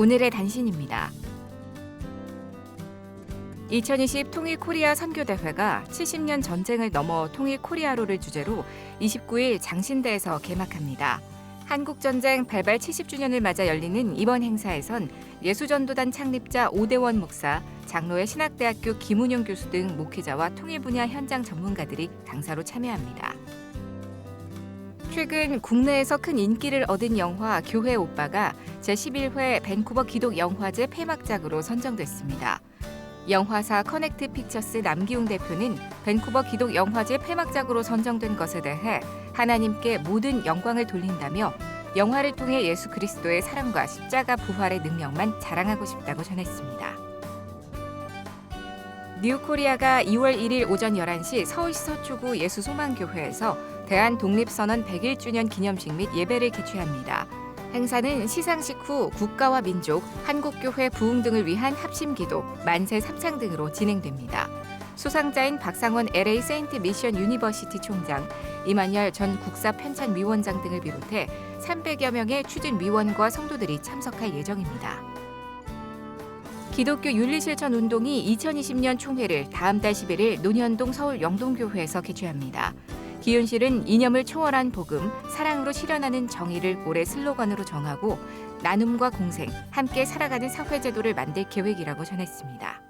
오늘의 단신입니다. 2020 통일 코리아 선교 대회가 70년 전쟁을 넘어 통일 코리아로를 주제로 29일 장신대에서 개막합니다. 한국 전쟁 발발 70주년을 맞아 열리는 이번 행사에선 예수전도단 창립자 오대원 목사, 장로의 신학대학교 김운용 교수 등 목회자와 통일 분야 현장 전문가들이 강사로 참여합니다. 최근 국내에서 큰 인기를 얻은 영화 교회 오빠가 제11회 밴쿠버 기독 영화제 폐막작으로 선정됐습니다. 영화사 커넥트 픽처스 남기웅 대표는 밴쿠버 기독 영화제 폐막작으로 선정된 것에 대해 하나님께 모든 영광을 돌린다며 영화를 통해 예수 그리스도의 사랑과 십자가 부활의 능력만 자랑하고 싶다고 전했습니다. 뉴코리아가 2월 1일 오전 11시 서울시 서초구 예수소망교회에서 대한 독립선언 101주년 기념식 및 예배를 개최합니다. 행사는 시상식 후 국가와 민족, 한국교회 부흥 등을 위한 합심기도, 만세 합창 등으로 진행됩니다. 수상자인 박상원 LA 세인트 미션 유니버시티 총장, 이만열 전 국사 편찬 위원장 등을 비롯해 300여 명의 추진 위원과 성도들이 참석할 예정입니다. 기독교 윤리실천 운동이 2020년 총회를 다음 달 11일 논현동 서울 영동교회에서 개최합니다. 기윤실은 이념을 초월한 복음, 사랑으로 실현하는 정의를 올해 슬로건으로 정하고 나눔과 공생, 함께 살아가는 사회제도를 만들 계획이라고 전했습니다.